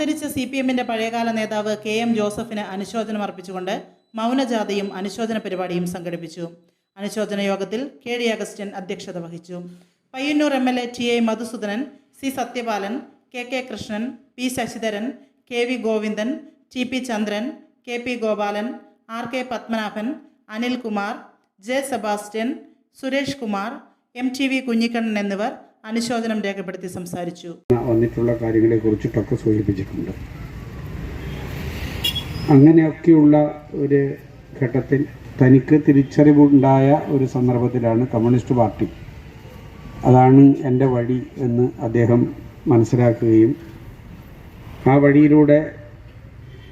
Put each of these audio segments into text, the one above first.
അന്തരിച്ച C P എമ്മിന്റെ പഴയകാല നേതാവ് കെ എം ജോസഫിന് അനുശോചനം അർപ്പിച്ചുകൊണ്ട് മൗനജാഥയും അനുശോചന പരിപാടിയും സംഘടിപ്പിച്ചു. അനുശോചന യോഗത്തിൽ കെ ഡി അഗസ്റ്റ്യൻ അധ്യക്ഷത വഹിച്ചു. Payyanur M L A T A Madhusudanan C Sathyapalan K K Krishnan P Sasidharan K V Govindan T P Chandran K P Gopalan R K Padmanabhan Anilkumar J Sebastian Suresh Kumar M T V Kunhikannan എന്നിവർ അനുശോചനം രേഖപ്പെടുത്തി സംസാരിച്ചു. വന്നിട്ടുള്ള കാര്യങ്ങളെ കുറിച്ചിട്ടൊക്കെ സൂചിപ്പിച്ചിട്ടുണ്ട്. അങ്ങനെയൊക്കെയുള്ള ഒരു ഘട്ടത്തിൽ തനിക്ക് തിരിച്ചറിവുണ്ടായ ഒരു സന്ദർഭത്തിലാണ് കമ്മ്യൂണിസ്റ്റ് പാർട്ടി. അതാണ് എന്റെ വഴി എന്ന് അദ്ദേഹം മനസ്സിലാക്കുകയും ആ വഴിയിലൂടെ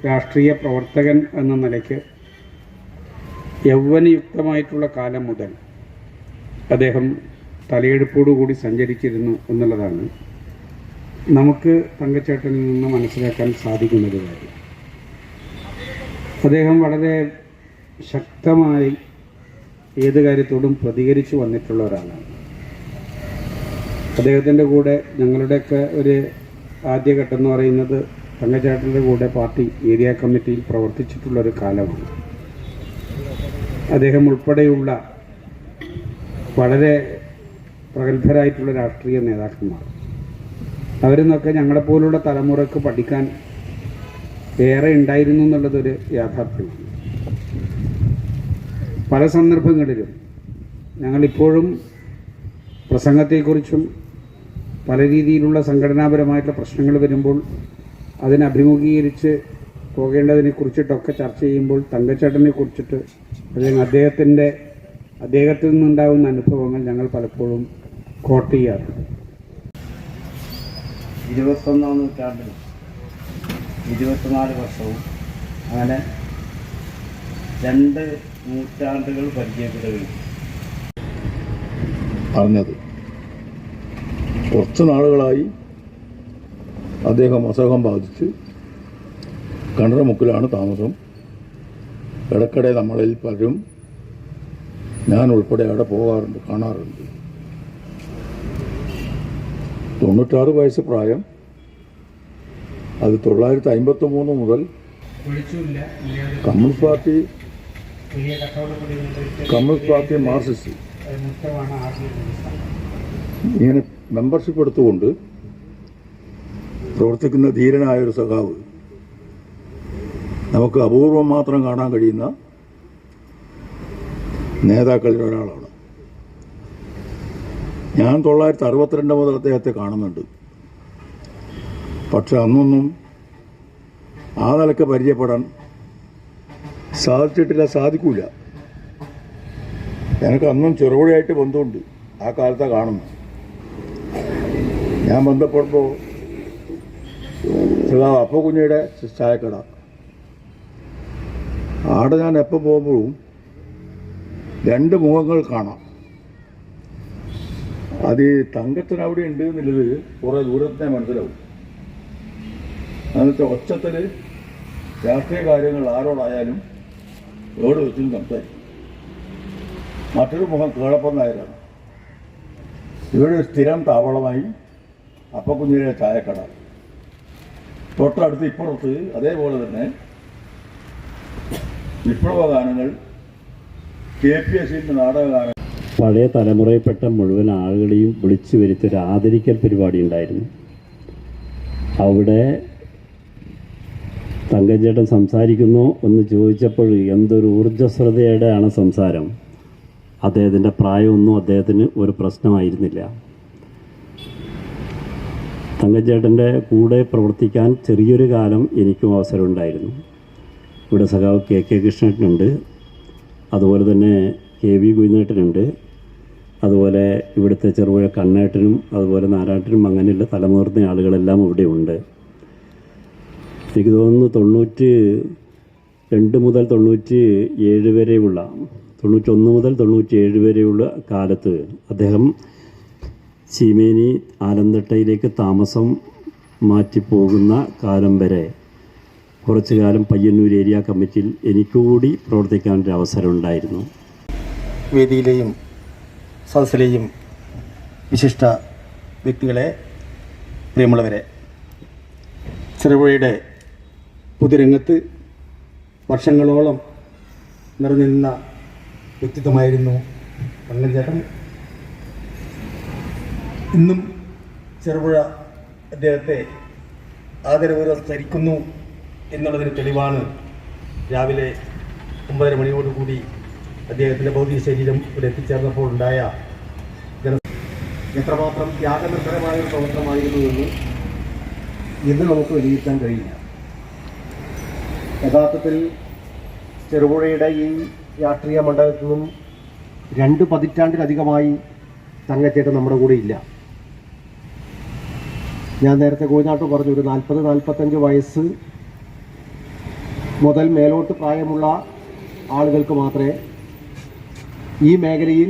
രാഷ്ട്രീയ പ്രവർത്തകൻ എന്ന നിലയ്ക്ക് യൗവനയുക്തമായിട്ടുള്ള കാലം മുതൽ അദ്ദേഹം തലയെടുപ്പോടുകൂടി സഞ്ചരിച്ചിരുന്നു എന്നുള്ളതാണ് നമുക്ക് തങ്കച്ചേട്ടനിൽ നിന്ന് മനസ്സിലാക്കാൻ സാധിക്കുന്നത് കാര്യം. അദ്ദേഹം വളരെ ശക്തമായി ഏത് കാര്യത്തോടും പ്രതികരിച്ചു വന്നിട്ടുള്ള ഒരാളാണ്. അദ്ദേഹത്തിന്റെ കൂടെ ഞങ്ങളുടെയൊക്കെ ഒരു ആദ്യഘട്ടം എന്ന് പറയുന്നത് തങ്കച്ചേട്ടന്റെ കൂടെ പാർട്ടി ഏരിയ കമ്മിറ്റിയിൽ പ്രവർത്തിച്ചിട്ടുള്ള ഒരു കാലമാണ്. അദ്ദേഹം ഉൾപ്പെടെയുള്ള വളരെ പ്രഗത്ഭരായിട്ടുള്ള രാഷ്ട്രീയ നേതാക്കന്മാർ. അവരിൽ നിന്നൊക്കെ ഞങ്ങളെപ്പോലുള്ള തലമുറയ്ക്ക് പഠിക്കാൻ ഏറെ ഉണ്ടായിരുന്നു എന്നുള്ളതൊരു യാഥാർത്ഥ്യമാണ്. പല സന്ദർഭങ്ങളിലും ഞങ്ങളിപ്പോഴും പ്രസംഗത്തെക്കുറിച്ചും പല രീതിയിലുള്ള സംഘടനാപരമായിട്ടുള്ള പ്രശ്നങ്ങൾ വരുമ്പോൾ അതിനെ അഭിമുഖീകരിച്ച് പോകേണ്ടതിനെ കുറിച്ചിട്ടൊക്കെ ചർച്ച ചെയ്യുമ്പോൾ തങ്കച്ചേട്ടനെ കുറിച്ചിട്ട് അല്ലെങ്കിൽ അദ്ദേഹത്തിന്റെ അദ്ദേഹത്തിൽ നിന്നുണ്ടാകുന്ന അനുഭവങ്ങൾ ഞങ്ങൾ പലപ്പോഴും കോട്ട് ചെയ്യാറുണ്ട് ഇരുപത്തൊന്നാം നൂറ്റാണ്ടിൽ ഇരുപത്തിനാല് വർഷവും അങ്ങനെ രണ്ട് നൂറ്റാണ്ടുകൾ പരിചയപ്പെടുകയും അറിഞ്ഞത്. കുറച്ച് നാളുകളായി അദ്ദേഹം അസുഖം ബാധിച്ച് കണ്ടറമുക്കിലാണ് താമസം. ഇടയ്ക്കിടെ നമ്മളിൽ പലരും ഞാൻ ഉൾപ്പെടെ അവിടെ പോകാറുണ്ട് കാണാറുണ്ട്. തൊണ്ണൂറ്റാറ് വയസ്സ് പ്രായം. അത് തൊള്ളായിരത്തി അമ്പത്തി മൂന്ന് മുതൽ communist party communist party marxist. ഇങ്ങനെ മെമ്പർഷിപ്പ് എടുത്തുകൊണ്ട് പ്രവർത്തിക്കുന്ന ധീരനായ ഒരു സഖാവ് നമുക്ക് അപൂർവം മാത്രം കാണാൻ കഴിയുന്ന നേതാക്കളിൽ ഒരാളാണ് ഞാൻ തൊള്ളായിരത്തി അറുപത്തിരണ്ട് മുതൽ അദ്ദേഹത്തെ കാണുന്നുണ്ട്. പക്ഷെ അന്നൊന്നും ആ നിലയ്ക്ക് പരിചയപ്പെടാൻ സാധിച്ചിട്ടില്ല സാധിക്കൂല. എനിക്ക് അന്നും ചെറുപുഴയായിട്ട് ബന്ധമുണ്ട്. ആ കാലത്തെ കാണുന്നു ഞാൻ ബന്ധപ്പെടുമ്പോൾ സഖാവ് അപ്പ കുഞ്ഞിയുടെ ചായക്കട. ആടെ ഞാൻ എപ്പോൾ പോകുമ്പോഴും രണ്ട് മുഖങ്ങൾ കാണാം. അത് തങ്കത്തിൽ അവിടെ ഉണ്ട് എന്നുള്ളത് കുറേ ദൂരത്തെ മനസ്സിലാവും. അന്നത്തെ ഒച്ചത്തിൽ രാഷ്ട്രീയ കാര്യങ്ങൾ ആരോടായാലും എവിടെ വെച്ചും സംസാരിക്കും. മറ്റൊരു മുഖം കേളപ്പം ഇവിടെ സ്ഥിരം താവളമായി അപ്പക്കുഞ്ഞിലെ ചായക്കട. തൊട്ടടുത്ത് ഇപ്പുറത്ത് അതേപോലെ തന്നെ വിപ്ലവ ഗാനങ്ങൾ കെ പി എസ് സിന്റെ നാടക ഗാനങ്ങൾ പഴയ തലമുറയിൽപ്പെട്ട മുഴുവൻ ആളുകളെയും വിളിച്ചു വരുത്തൊരു ആദരിക്കൽ പരിപാടി ഉണ്ടായിരുന്നു. അവിടെ തങ്കഞ്ചേട്ടൻ സംസാരിക്കുന്നു എന്ന് ചോദിച്ചപ്പോൾ എന്തൊരു ഊർജസ്വലതയുടെയാണ് സംസാരം. അദ്ദേഹത്തിന്റെ പ്രായമൊന്നും അദ്ദേഹത്തിന് ഒരു പ്രശ്നമായിരുന്നില്ല. തങ്കഞ്ചേട്ടന്റെ കൂടെ പ്രവർത്തിക്കാൻ ചെറിയൊരു കാലം എനിക്കും അവസരമുണ്ടായിരുന്നു. ഇവിടെ സഖാവ് കെ കെ കൃഷ്ണേട്ടനുണ്ട് അതുപോലെ തന്നെ കെ വി കുഞ്ഞേട്ടനുണ്ട് ഇവിടുത്തെ ചെറുപുഴ കണ്ണേട്ടനും അതുപോലെ നാരായണനും അങ്ങനെയുള്ള തലമുതിർന്ന ആളുകളെല്ലാം ഇവിടെയുണ്ട് എനിക്ക് തോന്നുന്നു തൊണ്ണൂറ്റി രണ്ട് മുതൽ തൊണ്ണൂറ്റി ഏഴ് വരെയുള്ള തൊണ്ണൂറ്റൊന്ന് മുതൽ തൊണ്ണൂറ്റി ഏഴ് വരെയുള്ള കാലത്ത് അദ്ദേഹം ചീമേനി ആലന്തട്ടയിലേക്ക് താമസം മാറ്റിപ്പോകുന്ന കാലം വരെ കുറച്ചു കാലം പയ്യന്നൂർ ഏരിയ കമ്മിറ്റിയിൽ എനിക്കുകൂടി പ്രവർത്തിക്കാനൊരു അവസരം ഉണ്ടായിരുന്നു. വേദിയിലെയും സദസ്സിലെയും വിശിഷ്ട വ്യക്തികളെ പ്രിയമുള്ളവരെ ചെറുപുഴയുടെ പൊതുരംഗത്ത് വർഷങ്ങളോളം നിറഞ്ഞിരുന്ന വ്യക്തിത്വമായിരുന്നു തങ്കൻ ഇന്നും ചെറുപുഴ അദ്ദേഹത്തെ ആദരപൂർവം സ്മരിക്കുന്നു എന്നുള്ളതിന് തെളിവാണ് രാവിലെ ഒമ്പതര മണിയോടുകൂടി അദ്ദേഹത്തിന്റെ ഭൗതിക ശരീരം ഇവിടെ എത്തിച്ചേർന്നപ്പോൾ ഉണ്ടായ എത്രമാത്രം ത്യാഗനിർഭരമായ ഒരു പ്രവർത്തനമായിരുന്നു എന്ന് ഇന്ന് നമുക്ക് വിലയിരുത്താൻ കഴിയില്ല. യഥാർത്ഥത്തിൽ ചെറുപുഴയുടെ ഈ രാഷ്ട്രീയ മണ്ഡലത്തിൽ നിന്നും രണ്ട് പതിറ്റാണ്ടിലധികമായി തങ്ങച്ചേട്ടൻ നമ്മുടെ കൂടെ ഇല്ല. ഞാൻ നേരത്തെ കോഴിനാട്ട് പറഞ്ഞു ഒരു നാൽപ്പത് നാൽപ്പത്തഞ്ച് വയസ്സ് മുതൽ മേലോട്ട് പ്രായമുള്ള ആളുകൾക്ക് മാത്രമേ ഈ മേഖലയിൽ